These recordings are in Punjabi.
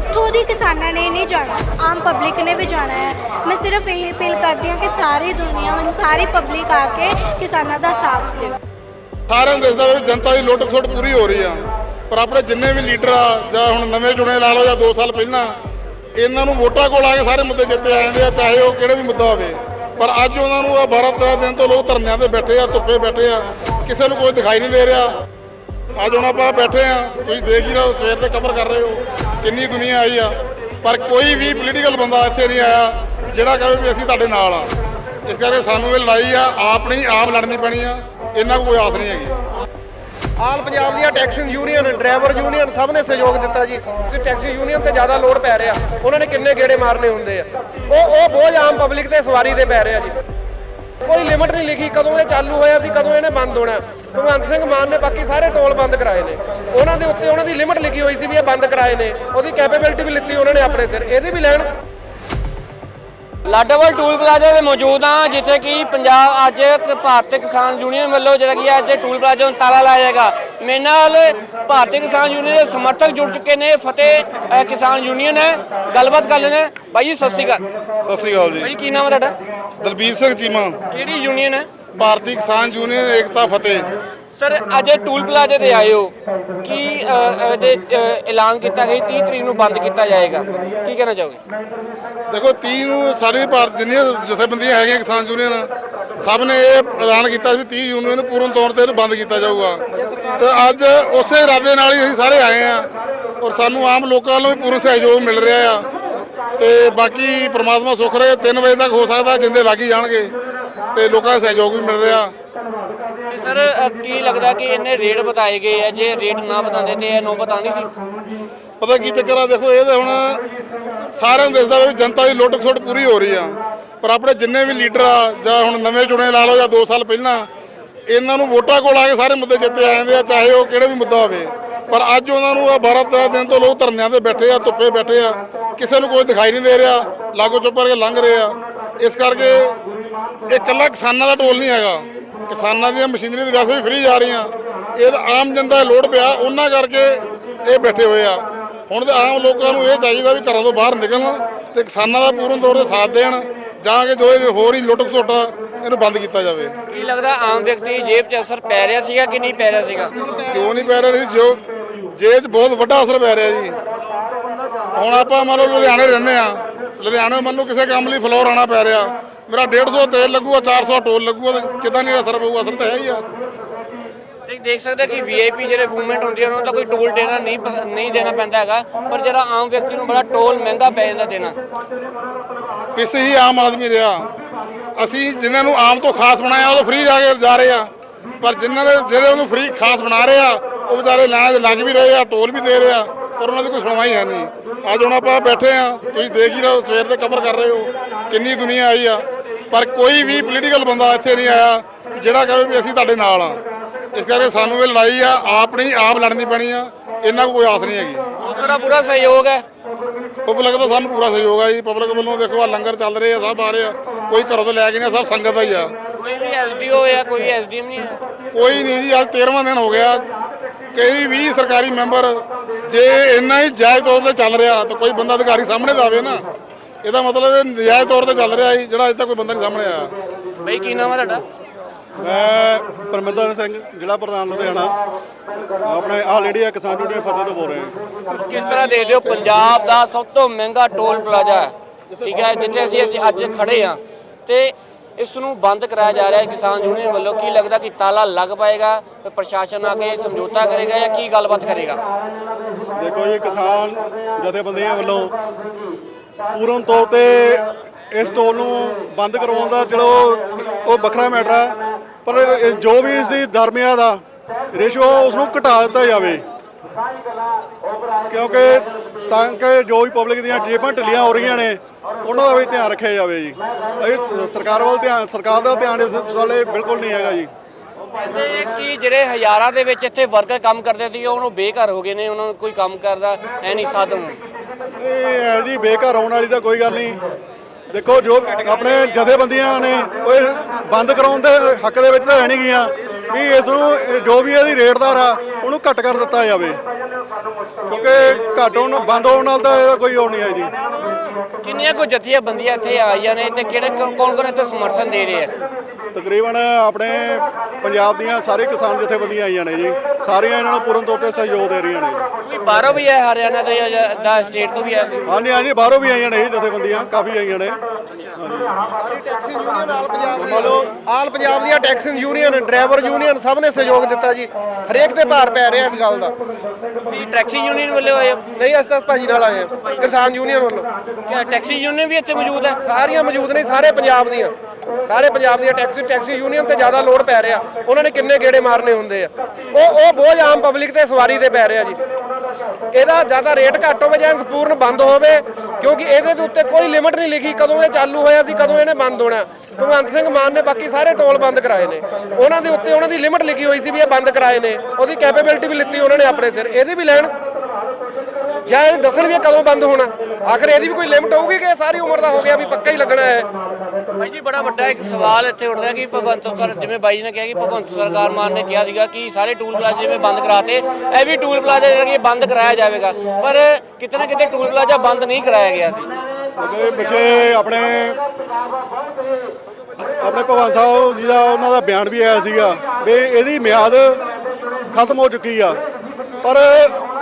ਇੱਥੋਂ ਦੀ ਕਿਸਾਨਾਂ ਨੇ ਨਹੀਂ ਜਾਣਾ, ਆਮ ਪਬਲਿਕ ਨੇ ਵੀ ਜਾਣਾ ਹੈ। ਮੈਂ ਸਿਰਫ ਇਹ ਅਪੀਲ ਕਰਦੀ ਹਾਂ ਕਿ ਸਾਰੀ ਦੁਨੀਆ ਸਾਰੀ ਪਬਲਿਕ ਆ ਕੇ ਕਿਸਾਨਾਂ ਦਾ ਸਾਥ ਦੇਵੇ। ਸਾਰਿਆਂ ਨੂੰ ਦਿਸਦਾ ਜਨਤਾ ਦੀ ਲੁੱਟ ਖਸੁੱਟ ਪੂਰੀ ਹੋ ਰਹੀ ਆ, ਪਰ ਆਪਣੇ ਜਿੰਨੇ ਵੀ ਲੀਡਰ ਆ, ਜਾਂ ਹੁਣ ਨਵੇਂ ਚੁਣੇ ਲਾ ਲਓ ਜਾਂ 2 ਸਾਲ ਪਹਿਲਾਂ, ਇਹਨਾਂ ਨੂੰ ਵੋਟਾਂ ਕੋਲ ਆ ਕੇ ਸਾਰੇ ਮੁੱਦੇ ਜਿੱਤੇ ਆ ਜਾਂਦੇ ਆ, ਚਾਹੇ ਉਹ ਕਿਹੜੇ ਵੀ ਮੁੱਦਾ ਹੋਵੇ। ਪਰ ਅੱਜ ਉਹਨਾਂ ਨੂੰ ਆ 12 13 ਦਿਨ ਤੋਂ ਲੋਕ ਧਰਨਿਆਂ ਤੇ ਬੈਠੇ ਆ, ਧੁੱਪੇ ਬੈਠੇ ਆ, ਕਿਸੇ ਨੂੰ ਕੋਈ ਦਿਖਾਈ ਨਹੀਂ ਦੇ ਰਿਹਾ। ਅੱਜ ਹੁਣ ਆਪਾਂ ਬੈਠੇ ਆ ਤੁਸੀਂ ਦੇਖ ਹੀ ਰਹੇ ਹੋ, ਸਵੇਰ ਦੇ ਕਵਰ ਕਰ ਰਹੇ ਹੋ, ਕਿੰਨੀ ਦੁਨੀਆ ਆਈ ਆ। ਪਰ ਕੋਈ ਵੀ ਪੋਲੀਟੀਕਲ ਬੰਦਾ ਇੱਥੇ ਨਹੀਂ ਆਇਆ, ਜਿਹੜਾ ਕਹੇ ਵੀ ਅਸੀਂ ਤੁਹਾਡੇ ਨਾਲ ਆ। ਇਸ ਕਰਕੇ ਸਾਨੂੰ ਇਹ ਲੜਾਈ ਆ, ਆਪ ਨਹੀਂ, ਆਪ ਲੜਨੀ ਪੈਣੀ ਆ, ਇਹਨਾਂ ਕੋਲ ਕੋਈ ਆਸ ਨਹੀਂ ਹੈਗੀ। ਆਲ ਪੰਜਾਬ ਦੀਆਂ ਟੈਕਸੀ ਯੂਨੀਅਨ ਡਰਾਈਵਰ ਯੂਨੀਅਨ ਸਭ ਨੇ ਸਹਿਯੋਗ ਦਿੱਤਾ ਜੀ। ਤੁਸੀਂ ਟੈਕਸੀ ਯੂਨੀਅਨ ਤੇ ਜ਼ਿਆਦਾ ਲੋਡ ਪੈ ਰਿਹਾ। ਉਹਨਾਂ ਨੇ ਕਿੰਨੇ ਗੇੜੇ ਮਾਰਨੇ ਹੁੰਦੇ ਆ। ਉਹ ਉਹ ਬੋਝ ਆਮ ਪਬਲਿਕ ਤੇ ਸਵਾਰੀ ਤੇ ਪੈ ਰਿਹਾ ਜੀ। ਕੋਈ ਲਿਮਟ ਨਹੀਂ ਲਿਖੀ ਕਦੋਂ ਇਹ ਚਾਲੂ ਹੋਇਆ ਸੀ, ਕਦੋਂ ਇਹਨੇ ਬੰਦ ਹੋਣਾ। ਭਗਵੰਤ ਸਿੰਘ ਮਾਨ ਨੇ ਬਾਕੀ ਸਾਰੇ ਟੋਲ ਬੰਦ ਕਰਾਏ ਨੇ। ਉਹਨਾਂ ਦੇ ਉੱਤੇ ਉਹਨਾਂ ਦੀ ਲਿਮਟ ਲਿਖੀ ਹੋਈ ਸੀ ਵੀ ਇਹ ਬੰਦ ਕਰਾਏ ਨੇ। ਉਹਦੀ ਕੈਪੇਬਿਲਿਟੀ ਵੀ ਲਿੱਤੀ ਉਹਨਾਂ ਨੇ ਆਪਣੇ ਸਿਰ। ਇਹਦੀ ਵੀ ਲੈਣ ਲਾਡੋਵਾਲ ਟੂਲ ਪਲਾਜ਼ਾ ਤੇ ਮੌਜੂਦ ਹਾਂ ਜਿੱਥੇ ਕਿ ਪੰਜਾਬ ਅੱਜ ਭਾਰਤੀ ਕਿਸਾਨ ਯੂਨੀਅਨ ਵੱਲੋਂ ਜਿਹੜਾ ਕਿ ਅੱਜ ਟੂਲ ਪਲਾਜ਼ਾ ਨੂੰ ਤਾਲਾ ਲਾਇਆ ਜਾਏਗਾ ਮੇਰੇ ਨਾਲ ਭਾਰਤੀ ਕਿਸਾਨ ਯੂਨੀਅਨ ਦੇ ਸਮਰਥਕ ਜੁੜ ਚੁੱਕੇ ਨੇ ਫਤਿਹ ਕਿਸਾਨ ਯੂਨੀਅਨ ਹੈ। ਗੱਲਬਾਤ ਕਰ ਲੈਣੇ ਬਾਈ ਜੀ ਸਤਿ ਸ਼੍ਰੀ ਅਕਾਲ। ਸਤਿ ਸ਼੍ਰੀ ਅਕਾਲ ਜੀ। ਬਾਈ ਕੀ ਨਾਮ ਹੈ ਤੁਹਾਡਾ? ਦਲਬੀਰ ਸਿੰਘ ਚੀਮਾ। ਕਿਹੜੀ ਯੂਨੀਅਨ ਹੈ? ਭਾਰਤੀ ਕਿਸਾਨ ਯੂਨੀਅਨ ਏਕਤਾ ਫਤਿਹ। ਸਰ ਅੱਜ ਟੂਲ ਪਲਾਜ਼ੇ ਤੇ ਆਏ ਹੋ। ਕੀ ਅ, ਐਲਾਨ ਕੀਤਾ ਗਿਆ? 30 ਤਰੀਕ ਨੂੰ ਬੰਦ ਕੀਤਾ ਜਾਏਗਾ। ਕੀ ਕਹਿਣਾ ਚਾਹੋਗੇ? ਦੇਖੋ 30 ਨੂੰ ਸਾਰੇ ਭਾਰਤ ਜਿੰਨੀਆਂ ਜਥੇਬੰਦੀਆਂ ਹੈਗੀਆਂ ਕਿਸਾਨ ਯੂਨੀਅਨ ਸਭ ਨੇ ਇਹ ਐਲਾਨ ਕੀਤਾ ਵੀ 30 ਯੂਨੀਅਨ ਨੂੰ ਪੂਰਨ ਤੌਰ ਤੇ ਬੰਦ ਕੀਤਾ ਜਾਊਗਾ। ਤੇ ਅੱਜ ਉਸੇ ਇਰਾਦੇ ਨਾਲ ਹੀ ਅਸੀਂ ਸਾਰੇ ਆਏ ਆ ਔਰ ਸਾਨੂੰ ਆਮ ਲੋਕਾਂ ਵੱਲੋਂ ਵੀ ਪੂਰਨ ਸਹਿਯੋਗ ਮਿਲ ਰਿਹਾ ਆ। ਤੇ ਬਾਕੀ ਪ੍ਰਮਾਤਮਾ ਸੁਖ ਰਹੇ 3 ਵਜੇ ਤੱਕ ਹੋ ਸਕਦਾ ਜਿੰਦੇ ਲੱਗ ਹੀ ਜਾਣਗੇ ਤੇ ਲੋਕਾਂ ਦਾ ਸਹਿਯੋਗ ਵੀ ਮਿਲ ਰਿਹਾ। ਸਰ ਕੀ ਲੱਗਦਾ ਕਿ ਇਹਨੇ ਰੇਟ ਬਤਾਏ ਗਏ ਆ? ਜੇ ਰੇਟ ਨਾ ਬਤਾਉਂਦੇ ਤੇ ਇਹ ਨੋ ਬਤਾਣੀ ਸੀ? ਪਤਾ ਕੀ ਚੱਕਰ ਆ? ਦੇਖੋ, ਇਹ ਤਾਂ ਹੁਣ ਸਾਰਿਆਂ ਨੂੰ ਦੱਸਦਾ ਵੀ ਜਨਤਾ ਦੀ ਲੁੱਟ ਖਸੁੱਟ ਪੂਰੀ ਹੋ ਰਹੀ ਆ। ਪਰ ਆਪਣੇ ਜਿੰਨੇ ਵੀ ਲੀਡਰ ਆ, ਜਾਂ ਹੁਣ ਨਵੇਂ ਚੁਣੇ ਲਾ ਲਓ ਜਾਂ 2 ਸਾਲ ਪਹਿਲਾਂ, ਇਹਨਾਂ ਨੂੰ ਵੋਟਾਂ ਕੋਲ ਆ ਕੇ ਸਾਰੇ ਮੁੱਦੇ ਜਿੱਤੇ ਆ ਜਾਂਦੇ ਆ, ਚਾਹੇ ਉਹ ਕਿਹੜੇ ਵੀ ਮੁੱਦਾ ਹੋਵੇ। ਪਰ ਅੱਜ ਉਹਨਾਂ ਨੂੰ ਆ 12 13 ਦਿਨ ਤੋਂ ਲੋਕ ਧਰਨਿਆਂ ਤੇ ਬੈਠੇ ਆ, ਧੁੱਪੇ ਬੈਠੇ ਆ। ਕਿਸੇ ਨੂੰ ਕੋਈ ਦਿਖਾਈ ਨਹੀਂ ਦੇ ਰਿਹਾ, ਲਾਗੋ ਚੁੱਪ ਕਰਕੇ ਲੰਘ ਰਹੇ ਆ। ਇਸ ਕਰਕੇ ਇਹ ਇਕੱਲਾ ਕਿਸਾਨਾਂ ਦਾ ਟੋਲ ਨਹੀਂ ਹੈਗਾ। ਕਿਸਾਨਾਂ ਦੀਆਂ ਮਸ਼ੀਨਰੀ ਦੇ ਵੈਸੇ ਵੀ ਫ੍ਰੀ ਜਾ ਰਹੀਆਂ। ਇਹ ਤਾਂ ਆਮ ਜਨਤਾ ਲੋਡ ਪਿਆ ਉਹਨਾਂ ਕਰਕੇ ਇਹ ਬੈਠੇ ਹੋਏ ਆ। ਹੁਣ ਤੇ ਆਮ ਲੋਕਾਂ ਨੂੰ ਇਹ ਚਾਹੀਦਾ ਵੀ ਘਰਾਂ ਤੋਂ ਬਾਹਰ ਨਿਕਲਣ ਤੇ ਕਿਸਾਨਾਂ ਦਾ ਪੂਰਨ ਤੌਰ ਤੇ ਸਾਥ ਦੇਣ ਜਾਂ ਕਿ ਜੋ ਇਹ ਹੋਰ ਹੀ ਲੁੱਟ ਖਸੁੱਟ ਇਹਨੂੰ ਬੰਦ ਕੀਤਾ ਜਾਵੇ। ਕੀ ਲੱਗਦਾ ਆਮ ਵਿਅਕਤੀ ਜੇਬ 'ਚ ਅਸਰ ਪੈ ਰਿਹਾ ਸੀਗਾ ਕਿ ਨਹੀਂ ਪੈ ਰਿਹਾ ਸੀਗਾ? ਕਿਉਂ ਨਹੀਂ ਪੈ ਰਿਹਾ ਸੀ ਜੋ ਜੇਬ 'ਚ ਬਹੁਤ ਵੱਡਾ ਅਸਰ ਪੈ ਰਿਹਾ ਜੀ। ਹੁਣ ਆਪਾਂ ਮੰਨ ਲਓ ਲੁਧਿਆਣੇ ਰਹਿੰਦੇ ਆ। ਲੁਧਿਆਣੇ ਮੰਨ ਲਓ ਕਿਸੇ ਕੰਮ ਲਈ ਫਲੋਰ ਆਣਾ ਪੈ ਰਿਹਾ। ਮੇਰਾ 150 ਤੇਲ ਲੱਗੂਗਾ 400 ਟੋਲ ਲੱਗੂਗਾ ਤੇ ਕਿਦਾਂ ਨਹੀਂ ਅਸਰ ਪਊਗਾ? ਅਸਰ ਤਾਂ ਹੈ ਹੀ ਆ। ਤੁਸੀਂ ਦੇਖ ਸਕਦੇ ਕਿ ਵੀਆਈਪੀ ਜਿਹੜੇ ਮੂਵਮੈਂਟ ਹੁੰਦੀ ਹੈ ਉਹਨਾਂ ਦਾ ਕੋਈ ਟੋਲ ਦੇਣਾ ਨਹੀਂ ਨਹੀਂ ਦੇਣਾ ਪੈਂਦਾ ਹੈਗਾ ਪਰ ਜਿਹੜਾ ਆਮ ਵਿਅਕਤੀ ਨੂੰ ਬੜਾ ਟੋਲ ਮਹਿੰਗਾ ਪੈ ਜਾਂਦਾ ਦੇਣਾ। ਪਿੱਛੇ ਹੀ ਆਮ ਆਦਮੀ ਰਿਹਾ। ਅਸੀਂ ਜਿਨ੍ਹਾਂ ਨੂੰ ਆਮ ਤੋਂ ਖਾਸ ਬਣਾਇਆ ਉਹ ਫ੍ਰੀ ਜਾ ਕੇ ਜਾ ਰਹੇ ਆ। ਪਰ ਜਿਨ੍ਹਾਂ ਦੇ ਜਿਹੜੇ ਉਹਨੂੰ ਫ੍ਰੀ ਖਾਸ ਬਣਾ ਰਹੇ ਆ ਉਹ ਵਿਚਾਰੇ ਲਾਜ ਲੱਗ ਵੀ ਰਹੇ ਆ ਟੋਲ ਵੀ ਦੇ ਰਹੇ ਆ ਪਰ ਉਹਨਾਂ ਦੀ ਕੋਈ ਸੁਣਵਾਈ ਹੈ ਨਹੀਂ। ਅੱਜ ਹੁਣ ਆਪਾਂ ਬੈਠੇ ਆ ਤੁਸੀਂ ਦੇਖ ਹੀ ਰਹੇ ਹੋ ਸਵੇਰ ਦੇ ਕਵਰ ਕਰ ਰਹੇ ਹੋ ਕਿੰਨੀ ਦੁਨੀਆ ਆਈ ਆ। ਪਰ ਕੋਈ ਵੀ ਪੋਲੀਟੀਕਲ ਬੰਦਾ ਇੱਥੇ ਨਹੀਂ ਆਇਆ ਜਿਹੜਾ ਕਹੇ ਵੀ ਅਸੀਂ ਤੁਹਾਡੇ ਨਾਲ ਆ ਇਸ ਕਰਕੇ ਸਾਨੂੰ ਇਹ ਲੜਾਈ ਆ ਆਪ ਨਹੀਂ ਆਪ ਲੜਨੀ ਪੈਣੀ ਆ। ਇਹਨਾਂ ਕੋਈ ਆਸ ਨਹੀਂ ਹੈਗੀ। ਦਾ ਪੂਰਾ ਸਹਿਯੋਗ ਹੈ? ਪਬਲਿਕ ਦਾ ਸਾਨੂੰ ਪੂਰਾ ਸਹਿਯੋਗ ਆ ਜੀ। ਪਬਲਿਕ ਵੱਲੋਂ ਦੇਖੋ ਆ ਲੰਗਰ ਚੱਲ ਰਹੇ ਆ ਸਭ ਆ ਰਹੇ ਆ। ਕੋਈ ਘਰੋਂ ਤੋਂ ਲੈ ਕੇ ਨਹੀਂ ਸਭ ਸੰਗਤ ਦਾ ਹੀ ਆ। ਕੋਈ ਵੀ ਐਸਡੀਓ ਹੈ ਕੋਈ ਐਸਡੀਐਮ ਨਹੀਂ ਹੈ ਕੋਈ ਨਹੀਂ ਜੀ ਅੱਜ 13ਵਾਂ ਦਿਨ ਹੋ ਗਿਆ। ਕਈ ਵੀ ਸਰਕਾਰੀ ਮੈਂਬਰ ਜੇ ਇੰਨਾ ਹੀ ਜਾਇਜ਼ ਤੌਰ ਤੇ ਚੱਲ ਰਿਹਾ ਤਾਂ ਕੋਈ ਬੰਦਾ ਅਧਿਕਾਰੀ ਸਾਹਮਣੇ ਆਵੇ ਨਾ। ਇਹਦਾ ਮਤਲਬ ਇਹ ਨਜਾਇਜ਼ ਤੌਰ ਤੇ ਚੱਲ ਰਿਹਾ ਜੀ ਜਿਹੜਾ ਅਜੇ ਤੱਕ ਕੋਈ ਬੰਦਾ ਨਹੀਂ ਸਾਹਮਣੇ ਆਇਆ। ਬਈ ਕੀ ਨਾਮ ਹੈ ਤੁਹਾਡਾ? ਮੈਂ ਪਰਮਿੰਦਰ ਸਿੰਘ ਜ਼ਿਲ੍ਹਾ ਪ੍ਰਧਾਨ ਲੁਧਿਆਣਾ। ਆਪਣੇ ਆਲ ਇੰਡੀਆ ਕਿਸਾਨ ਯੂਨੀਅਨ ਫਤਿਹ ਤੋਂ ਬੋਲ ਰਹੇ ਹਾਂ ਕਿਸ ਤਰ੍ਹਾਂ ਦੇਖਦੇ ਹੋ? ਪੰਜਾਬ ਦਾ ਸਭ ਤੋਂ ਮਹਿੰਗਾ ਟੋਲ ਪਲਾਜ਼ਾ ਹੈ। ਠੀਕ ਹੈ ਜਿੱਥੇ ਅਸੀਂ ਅੱਜ- ਅੱਜ ਖੜੇ ਆ ਤੇ ਇਸ ਨੂੰ ਬੰਦ ਕਰਾਇਆ ਜਾ ਰਿਹਾ ਹੈ ਕਿਸਾਨ ਯੂਨੀਅਨ ਵੱਲੋਂ। ਕੀ ਲੱਗਦਾ ਕਿ ਤਾਲਾ ਲੱਗ ਪਾਏਗਾ? ਤੇ ਪ੍ਰਸ਼ਾਸਨ ਆ ਕੇ ਸਮਝੌਤਾ ਕਰੇਗਾ ਜਾਂ ਕੀ ਗੱਲਬਾਤ ਕਰੇਗਾ? ਦੇਖੋ ਜੀ ਕਿਸਾਨ ਜਥੇਬੰਦੀਆਂ ਵੱਲੋਂ ਪੂਰਨ ਤੌਰ ਤੇ ਇਸ ਟੋਲ ਨੂੰ ਬੰਦ ਕਰਵਾਉਣ ਦਾ ਚਲੋ ਉਹ ਵੱਖਰਾ ਮੈਟਰ ਹੈ। ਪਰ ਜੋ ਵੀ ਇਸ ਦੀ ਦਰਮਿਆ ਦਾ ਰੇਸ਼ੋ ਉਸ ਨੂੰ ਘਟਾ ਦਿੱਤਾ ਜਾਵੇ। ਕਿਉਂਕਿ ਤਾਂ ਕਿ ਜੋ ਵੀ ਪਬਲਿਕ ਦੀਆਂ ਜੇਬਾਂ ਢਿੱਲੀਆਂ ਹੋ ਰਹੀਆਂ ਨੇ, ਉਹਨਾਂ ਦਾ ਵੀ ਧਿਆਨ ਰੱਖਿਆ ਜਾਵੇ ਜੀ। ਇਹ ਸਰਕਾਰ ਵੱਲ ਧਿਆਨ, ਸਰਕਾਰ ਦਾ ਧਿਆਨ ਇਸ ਵਾਲੇ ਬਿਲਕੁਲ ਨਹੀਂ ਹੈਗਾ ਜੀ। ਕਹਿੰਦੇ ਕਿ ਜਿਹੜੇ ਹਜ਼ਾਰਾਂ ਦੇ ਵਿੱਚ ਇੱਥੇ ਵਰਕਰ ਕੰਮ ਕਰਦੇ ਸੀ ਉਹਨੂੰ ਬੇਘਰ ਹੋ ਗਏ ਨੇ, ਉਹਨਾਂ ਨੂੰ ਕੋਈ ਕੰਮ ਕਰਦਾ, ਐ ਨਹੀਂ ਸਾਧਨ। ਇਹ ਜੀ, ਬੇਘਰ ਹੋਣ ਵਾਲੀ ਤਾਂ ਕੋਈ ਗੱਲ ਨਹੀਂ। ਦੇਖੋ, ਜੋ ਆਪਣੇ ਜਥੇਬੰਦੀਆਂ ਨੇ, ਉਹ ਬੰਦ ਕਰਾਉਣ ਦੇ ਹੱਕ ਦੇ ਵਿੱਚ ਤਾਂ ਹੈ ਨਹੀਂ ਗੀਆਂ। ਵੀ ਇਸ ਨੂੰ ਜੋ ਵੀ ਇਹਦੀ ਰੇਟਦਾਰ ਆ ਉਹਨੂੰ ਘੱਟ ਕਰ ਦਿੱਤਾ ਜਾਵੇ। ਕਿਉਂਕਿ ਘੱਟ ਹੋਣ, ਬੰਦ ਹੋਣ ਨਾਲ ਤਾਂ ਇਹਦਾ ਕੋਈ ਉਹ ਨਹੀਂ ਹੈ ਜੀ। ਕਿੰਨੀਆਂ ਕੋ ਜਥੇਬੰਦੀਆਂ ਇੱਥੇ ਆਈਆਂ ਨੇ ਤੇ ਕਿਹੜੇ ਕੌਣ ਕੌਣ ਇੱਥੇ ਸਮਰਥਨ ਦੇ ਰਹੇ ਆ? ਤਕਰੀਬਨ ਆਪਣੇ ਪੰਜਾਬ ਦੀਆਂ ਸਾਰੇ ਕਿਸਾਨ ਜਥੇਬੰਦੀਆਂ ਆਈਆਂ ਨੇ ਜੀ। ਸਾਰੀਆਂ ਇਹਨਾਂ ਨੂੰ ਪੂਰਨ ਤੌਰ ਤੇ ਸਹਿਯੋਗ ਦੇ ਰਹੀਆਂ ਨੇ ਜੀ। ਕੋਈ ਬਾਹਰੋਂ ਵੀ ਹੈ ਹਰਿਆਣਾ ਤੋਂ ਜਾਂ ਦਾ ਸਟੇਟ ਤੋਂ ਵੀ ਹੈ ਕੋਈ? ਹਾਂਜੀ ਹਾਂਜੀ ਬਾਹਰੋਂ ਵੀ ਆਈਆਂ ਨੇ ਜੀ ਜਥੇਬੰਦੀਆਂ ਕਾਫੀ ਆਈਆਂ ਨੇ। ਸਾਰੀ ਟੈਕਸੀ ਯੂਨੀਅਨ ਆਲ ਪੰਜਾਬ ਦੀ ਆਲ ਪੰਜਾਬ ਦੀਆਂ ਟੈਕਸੀ ਯੂਨੀਅਨ ਡਰਾਈਵਰ ਯੂਨੀਅਨ ਸਭ ਨੇ ਸਹਿਯੋਗ ਦਿੱਤਾ ਜੀ। ਹਰੇਕ ਤੇ ਭਾਰ ਪੈ ਰਿਹਾ ਇਸ ਗੱਲ ਦਾ। ਤੁਸੀਂ ਟੈਕਸੀ ਯੂਨੀਅਨ ਵੱਲੋਂ ਆਏ ਹੋ? ਨਹੀਂ ਅਸੀਂ ਤਾਂ ਭਾਜੀ ਨਾਲ ਆਏ ਹਾਂ। ਕਿਸਾਨ ਯੂਨੀਅਨ ਵੱਲੋਂ। ਕਿਆ ਟੈਕਸੀ ਯੂਨੀਅਨ ਵੀ ਇੱਥੇ ਮੌਜੂਦ ਹੈ? ਸਾਰੀਆਂ ਮੌਜੂਦ ਨੇ ਸਾਰੇ ਪੰਜਾਬ ਦੀਆਂ। ਸਾਰੇ ਪੰਜਾਬ ਦੀਆਂ ਟੈਕਸੀ ਟੈਕਸੀ ਯੂਨੀਅਨ ਤੇ ਜ਼ਿਆਦਾ ਲੋਡ ਪੈ ਰਿਹਾ। ਉਹਨਾਂ ਨੇ ਕਿੰਨੇ ਗੇੜੇ ਮਾਰਨੇ ਹੁੰਦੇ ਆ। ਉਹ ਉਹ ਬੋਝ ਆਮ ਪਬਲਿਕ ਤੇ ਸਵਾਰੀ ਤੇ ਪੈ ਰਿਹਾ ਜੀ। ਇਹਦਾ ਜ਼ਿਆਦਾ ਰੇਟ ਘੱਟ ਹੋਵੇ ਜਾਂ ਸੰਪੂਰਨ ਬੰਦ ਹੋਵੇ, ਕਿਉਂਕਿ ਇਹਦੇ ਦੇ ਉੱਤੇ ਕੋਈ ਲਿਮਟ ਨਹੀਂ ਲਿਖੀ ਕਦੋਂ ਇਹ ਚਾਲੂ ਹੋਇਆ ਸੀ, ਕਦੋਂ ਇਹਨੇ ਬੰਦ ਹੋਣਾ। ਭਗਵੰਤ ਸਿੰਘ ਮਾਨ ਨੇ ਬਾਕੀ ਸਾਰੇ ਟੋਲ ਬੰਦ ਕਰਾਏ ਨੇ। ਉਹਨਾਂ ਦੇ ਉੱਤੇ ਉਹਨਾਂ ਦੀ ਲਿਮਟ ਲਿਖੀ ਹੋਈ ਸੀ ਵੀ ਇਹ ਬੰਦ ਕਰਾਏ ਨੇ। ਉਹਦੀ ਕੈਪੇਬਿਲਿਟੀ ਵੀ ਲਿੱਤੀ ਉਹਨਾਂ ਨੇ ਆਪਣੇ ਸਿਰ। ਇਹਦੀ ਵੀ ਲੈਣ। ਜਾਂ ਇਹ ਦੱਸਣ ਵੀ ਇਹ ਕਦੋਂ ਬੰਦ ਹੋਣਾ। ਆਖਰ ਇਹਦੀ ਵੀ ਕੋਈ ਲਿਮਟ ਹੋਊਗੀ ਕਿ ਸਾਰੀ ਉਮਰ ਦਾ ਹੋ ਗਿਆ ਵੀ ਪੱਕਾ ਹੀ ਲੱਗਣਾ ਹੈ? ਭਾਈ ਜੀ, ਬੜਾ ਵੱਡਾ ਇੱਕ ਸਵਾਲ ਇੱਥੇ ਉੱਠਦਾ ਕਿ ਭਗਵੰਤ ਸਰ, ਜਿਵੇਂ ਬਾਈ ਜੀ ਨੇ ਕਿਹਾ ਕਿ ਭਗਵੰਤ ਸਰਕਾਰ ਮਾਨ ਨੇ ਕਿਹਾ ਸੀਗਾ ਕਿ ਸਾਰੇ ਟੂਲ ਪਲਾਜ਼ੇ ਜਿਵੇਂ ਬੰਦ ਕਰਾਤੇ, ਇਹ ਵੀ ਟੂਲ ਪਲਾਜ਼ਾ ਜਿਹੜਾ ਕਿ ਬੰਦ ਕਰਾਇਆ ਜਾਵੇਗਾ। ਪਰ ਕਿਤੇ ਨਾ ਕਿਤੇ ਟੂਲ ਪਲਾਜ਼ਾ ਬੰਦ ਨਹੀਂ ਕਰਾਇਆ ਗਿਆ ਸੀ। ਕਿਉਂਕਿ ਬੱਚੇ ਆਪਣੇ ਆਪਣੇ ਭਗਵਾਨ ਸਾਹਿਬ ਜੀ ਦਾ ਉਹਨਾਂ ਦਾ ਬਿਆਨ ਵੀ ਆਇਆ ਸੀਗਾ ਵੀ ਇਹਦੀ ਮਿਆਦ ਖਤਮ ਹੋ ਚੁੱਕੀ ਆ। ਪਰ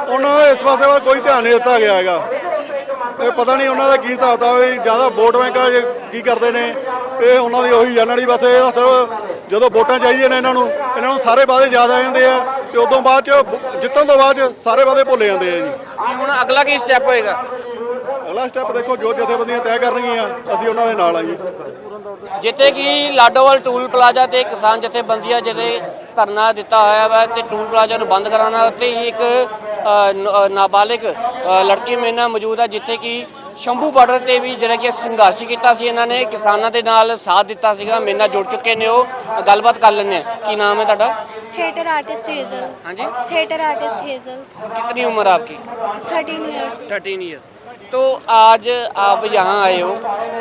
ਉਹਨਾਂ ਨੂੰ ਇਸ ਪਾਸੇ ਵੱਲ ਕੋਈ ਧਿਆਨ ਨਹੀਂ ਦਿੱਤਾ ਗਿਆ ਹੈਗਾ। ਇਹ ਪਤਾ ਨਹੀਂ ਉਹਨਾਂ ਦਾ ਕੀ ਹਿਸਾਬ ਤਾ ਵੀ ਜ਼ਿਆਦਾ ਵੋਟ ਬੈਂਕਾਂ ਕੀ ਕਰਦੇ ਨੇ। ਇਹ ਉਹਨਾਂ ਦੀ ਉਹੀ ਜਾਣੜੀ ਬਸ ਇਹ ਸਿਰਫ ਜਦੋਂ ਵੋਟਾਂ ਚਾਹੀਦੀਆਂ ਨੇ ਇਹਨਾਂ ਨੂੰ ਇਹਨਾਂ ਨੂੰ ਸਾਰੇ ਵਾਅਦੇ ਯਾਦ ਆ ਜਾਂਦੇ ਆ ਤੇ ਉਦੋਂ ਬਾਅਦ 'ਚ ਜਿੱਤਣ ਤੋਂ ਬਾਅਦ 'ਚ ਸਾਰੇ ਵਾਅਦੇ ਭੁੱਲ ਜਾਂਦੇ ਆ ਜੀ। ਵੀ ਹੁਣ ਅਗਲਾ ਕੀ ਸਟੈਪ ਹੋਏਗਾ? ਅਗਲਾ ਸਟੈਪ ਦੇਖੋ ਜੋ ਜਥੇਬੰਦੀਆਂ ਤੈਅ ਕਰਨਗੀਆਂ ਅਸੀਂ ਉਹਨਾਂ ਦੇ ਨਾਲ ਆ ਜੀ। ਜਿੱਥੇ ਕਿ ਲਾਡੋਵਾਲ ਟੂਲ ਪਲਾਜ਼ਾ ਤੇ ਕਿਸਾਨ ਜਥੇਬੰਦੀਆਂ ਜਿਹਦੇ ਧਰਨਾ ਦਿੱਤਾ ਹੋਇਆ ਵਾ ਤੇ ਟੂਲ ਪਲਾਜ਼ਾ ਨੂੰ ਬੰਦ ਕਰਾਉਣਾ ਹੀ ਇੱਕ ਨਾਬਾਲਿਗ ਲੜਕੀ ਮੇਰੇ ਨਾਲ ਮੌਜੂਦ ਹੈ ਜਿੱਥੇ ਕਿ ਸ਼ੰਭੂ ਬਾਰਡਰ ਤੇ ਵੀ ਜਿਹੜਾ ਕਿ ਸੰਘਰਸ਼ ਕੀਤਾ ਸੀ ਇਹਨਾਂ ਨੇ ਕਿਸਾਨਾਂ ਦੇ ਨਾਲ ਸਾਥ ਦਿੱਤਾ ਸੀਗਾ ਮੇਰੇ ਨਾਲ ਜੁੜ ਚੁੱਕੇ ਨੇ ਉਹ ਗੱਲਬਾਤ ਕਰ ਲੈਂਦੇ ਆ ਕੀ ਨਾਮ ਹੈ ਤੁਹਾਡਾ थिएटर आर्टिस्ट हेजल हाँ जी थिएटर आर्टिस्ट हेजल कितनी उम्र आपकी थर्टीन ईयर्स थर्टीन ईयर तो आज आप यहाँ आए हो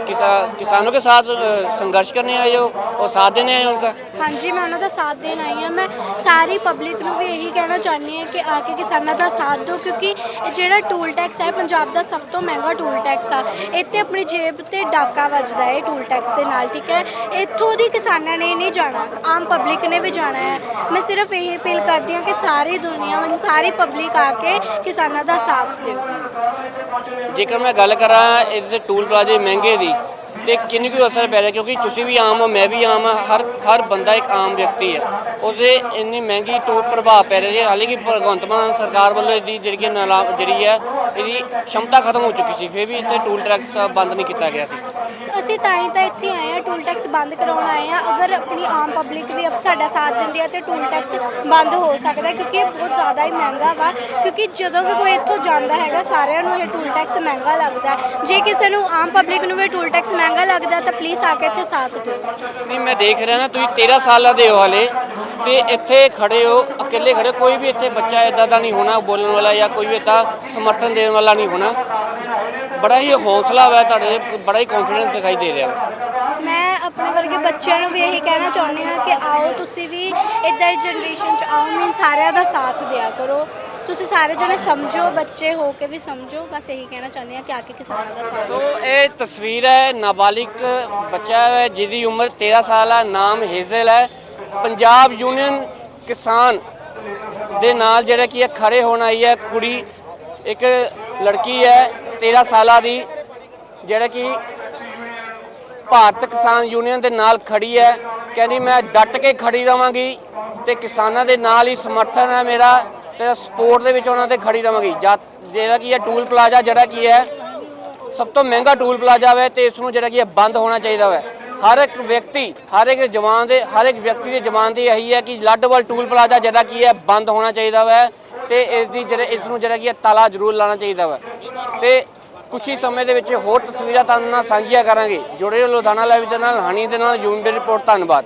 किसा, किसानों के साथ अ, संघर्ष करने आए हो और साथ देने आए हो उनका ਹਾਂਜੀ, ਮੈਂ ਉਹਨਾਂ ਦਾ ਸਾਥ ਦੇਣ ਆਈ ਹਾਂ। ਮੈਂ ਸਾਰੀ ਪਬਲਿਕ ਨੂੰ ਵੀ ਇਹੀ ਕਹਿਣਾ ਚਾਹੁੰਦੀ ਹਾਂ ਕਿ ਆ ਕੇ ਕਿਸਾਨਾਂ ਦਾ ਸਾਥ ਦਿਓ, ਕਿਉਂਕਿ ਇਹ ਜਿਹੜਾ ਟੂਲ ਟੈਕਸ ਹੈ, ਪੰਜਾਬ ਦਾ ਸਭ ਤੋਂ ਮਹਿੰਗਾ ਟੂਲ ਟੈਕਸ ਆ। ਇੱਥੇ ਆਪਣੀ ਜੇਬ ਤੇ ਡਾਕਾ ਵੱਜਦਾ ਹੈ ਟੂਲ ਟੈਕਸ ਦੇ ਨਾਲ, ਠੀਕ ਹੈ? ਇੱਥੋਂ ਦੀ ਕਿਸਾਨਾਂ ਨੇ ਨਹੀਂ ਜਾਣਾ, ਆਮ ਪਬਲਿਕ ਨੇ ਵੀ ਜਾਣਾ ਹੈ। ਮੈਂ ਸਿਰਫ ਇਹ ਅਪੀਲ ਕਰਦੀ ਹਾਂ ਕਿ ਸਾਰੀ ਦੁਨੀਆ ਵਿੱਚ ਸਾਰੀ ਪਬਲਿਕ ਆ ਕੇ ਕਿਸਾਨਾਂ ਦਾ ਸਾਥ ਦਿਓ। ਜੇਕਰ ਮੈਂ ਗੱਲ ਕਰਾਂ ਇਸ ਟੂਲ ਪਲਾਜ਼ੇ ਮਹਿੰਗੇ ਦੀ ਤੇ ਕਿੰਨੀ ਕੁ ਅਸਰ ਪੈ ਰਿਹਾ ਕਿਉਂਕਿ ਤੁਸੀਂ ਵੀ ਆਮ ਹੋ, ਮੈਂ ਵੀ ਆਮ ਹਾਂ, ਹਰ ਹਰ ਬੰਦਾ ਇੱਕ ਆਮ ਵਿਅਕਤੀ ਹੈ। ਉਸੇ ਇੰਨੀ ਮਹਿੰਗੀ ਤੋਂ ਪ੍ਰਭਾਵ ਪੈ ਰਿਹਾ ਹੈ ਕਿ ਭਗਵੰਤ ਮਾਨ ਸਰਕਾਰ ਵੱਲੋਂ ਇਹਦੀ ਜਿਹੜੀ ਨਾਲਾ, ਜਿਹੜੀ ਹੈ, ਇਹਦੀ ਸ਼ਮਤਾ ਖਤਮ ਹੋ ਚੁੱਕੀ ਸੀ, ਫਿਰ ਵੀ ਇੱਥੇ ਟੂਲ ਟੈਕਸ ਬੰਦ ਨਹੀਂ ਕੀਤਾ ਗਿਆ ਸੀ। ਅਸੀਂ ਤਾਂ ਹੀ ਤਾਂ ਇੱਥੇ ਆਏ ਆ ਟੂਲ ਟੈਕਸ ਬੰਦ ਕਰਾਉਣ ਆਏ ਆ ਅਗਰ ਆਪਣੀ ਆਮ ਪਬਲਿਕ ਵੀ ਸਾਡਾ ਸਾਥ ਦਿੰਦੀ ਆ ਤੇ ਟੂਲ ਟੈਕਸ ਬੰਦ ਹੋ ਸਕਦਾ ਕਿਉਂਕਿ ਇਹ ਬਹੁਤ ਜ਼ਿਆਦਾ ਹੀ ਮਹਿੰਗਾ ਵਾ। ਕਿਉਂਕਿ ਜਦੋਂ ਵੀ ਕੋਈ ਇੱਥੋਂ ਜਾਂਦਾ ਹੈਗਾ, ਸਾਰਿਆਂ ਨੂੰ ਇਹ ਟੂਲ ਟੈਕਸ ਮਹਿੰਗਾ ਲੱਗਦਾ ਜੇ ਕਿਸੇ ਨੂੰ ਆਮ ਪਬਲਿਕ ਨੂੰ ਵੀ ਟੂਲ ਟੈਕਸ ਮਹਿੰਗਾ ਲੱਗਦਾ ਤਾਂ ਪਲੀਜ਼ ਆ ਕੇ ਇੱਥੇ ਸਾਥ ਦਿਓ। ਨਹੀਂ ਮੈਂ ਦੇਖ ਰਿਹਾ ਨਾ ਤੁਸੀਂ 13 ਸਾਲਾਂ ਦੇ ਹੋ ਹਲੇ ਤੇ ਇੱਥੇ ਖੜੇ ਹੋ ਇਕੱਲੇ ਖੜੇ ਹੋ, ਕੋਈ ਵੀ ਇੱਥੇ ਬੱਚਾ ਇਦਾਂ ਦਾ ਨਹੀਂ ਹੋਣਾ ਬੋਲਣ ਵਾਲਾ ਜਾਂ ਕੋਈ ਵੀ ਇੱਦਾਂ ਸਮਰਥਨ ਦੇਣ ਵਾਲਾ ਨਹੀਂ ਹੋਣਾ। ਬੜਾ ਹੀ ਹੌਸਲਾ ਵਾ ਤੁਹਾਡੇ 'ਚ, ਬੜਾ ਹੀ ਕੌਨਫੀਡੈਂਸ ਦਿਖਾਈ ਦੇ ਰਿਹਾ ਵਾ। ਮੈਂ ਆਪਣੇ ਵਰਗੇ ਬੱਚਿਆਂ ਨੂੰ ਵੀ ਇਹੀ ਕਹਿਣਾ ਚਾਹੁੰਦੀ ਹਾਂ ਕਿ ਆਓ ਤੁਸੀਂ ਵੀ ਇੱਦਾਂ ਦੀ ਜਨਰੇਸ਼ਨ 'ਚ ਆਓ ਮੀਨ ਸਾਰਿਆਂ ਦਾ ਸਾਥ ਦਿਆ ਕਰੋ। ਤੁਸੀਂ ਸਾਰੇ ਜਣੇ ਸਮਝੋ, ਬੱਚੇ ਹੋ ਕੇ ਵੀ ਸਮਝੋ, ਬਸ ਇਹੀ ਕਹਿਣਾ ਚਾਹੁੰਦੇ ਹਾਂ ਕਿ ਆ ਕੇ ਕਿਸਾਨਾਂ ਦਾ ਸਾਥ ਦਿਓ ਤੋ ਇਹ ਤਸਵੀਰ ਹੈ, ਨਾਬਾਲਿਗ ਬੱਚਾ ਹੈ, ਜਿਹਦੀ ਉਮਰ 13 ਸਾਲ ਹੈ, ਨਾਮ ਹੇਜ਼ਲ ਹੈ। ਪੰਜਾਬ ਯੂਨੀਅਨ ਕਿਸਾਨ ਦੇ ਨਾਲ ਜਿਹੜਾ ਕੀ ਹੈ ਖੜੇ ਹੋਣ ਆਈ ਹੈ, ਕੁੜੀ ਇੱਕ ਲੜਕੀ ਹੈ 13 ਸਾਲਾਂ ਦੀ, ਜਿਹੜਾ ਕਿ ਭਾਰਤ ਕਿਸਾਨ ਯੂਨੀਅਨ ਦੇ ਨਾਲ ਖੜੀ ਹੈ। ਕਹਿੰਦੀ, ਮੈਂ ਡਟ ਕੇ ਖੜੀ ਰਵਾਂਗੀ ਤੇ ਕਿਸਾਨਾਂ ਦੇ ਨਾਲ ਹੀ ਸਮਰਥਨ ਹੈ ਮੇਰਾ। ਤੇ ਸਪੋਰਟ ਦੇ ਵਿੱਚ ਉਹਨਾਂ 'ਤੇ ਖੜੀ ਰਵਾਂਗੀ। ਜਦ- ਜਿਹੜਾ ਕੀ ਹੈ ਟੂਲ ਪਲਾਜ਼ਾ ਜਿਹੜਾ ਕੀ ਹੈ, ਸਭ ਤੋਂ ਮਹਿੰਗਾ ਟੂਲ ਪਲਾਜ਼ਾ ਹੈ ਤੇ ਇਸ ਨੂੰ ਜਿਹੜਾ ਕੀ ਹੈ ਬੰਦ ਹੋਣਾ ਚਾਹੀਦਾ ਹੈ ਹਰ ਇੱਕ ਵਿਅਕਤੀ, ਹਰ ਇੱਕ ਜਵਾਨ ਦੇ, ਹਰ ਇੱਕ ਵਿਅਕਤੀ ਦੀ ਜਵਾਨ ਦੀ ਇਹੀ ਹੈ ਕਿ ਲੱਡਵਲ ਟੂਲ ਪਲਾਜ਼ਾ ਜਿਹੜਾ ਕੀ ਹੈ ਬੰਦ ਹੋਣਾ ਚਾਹੀਦਾ ਹੈ ਤੇ ਇਸ ਦੀ ਜਿਹੜਾ ਇਸ ਨੂੰ ਜਿਹੜਾ ਕੀ ਹੈ ਤਾਲਾ ਜ਼ਰੂਰ ਲਾਣਾ ਚਾਹੀਦਾ ਹੈ ਤੇ ਕੁਛ ਹੀ ਸਮੇਂ ਦੇ ਵਿੱਚ ਹੋਰ ਤਸਵੀਰਾਂ ਤੁਹਾਨੂੰ ਨਾਲ ਸਾਂਝੀਆਂ ਕਰਾਂਗੇ। ਜੁੜੇ ਰਹੋ ਲੁਧਿਆਣਾ ਲਾਈਵ ਦੇ ਨਾਲ ਹਣੀ ਦੇ ਨਾਲ, ਯੂਨਿਟ ਰਿਪੋਰਟ ਧੰਨਵਾਦ।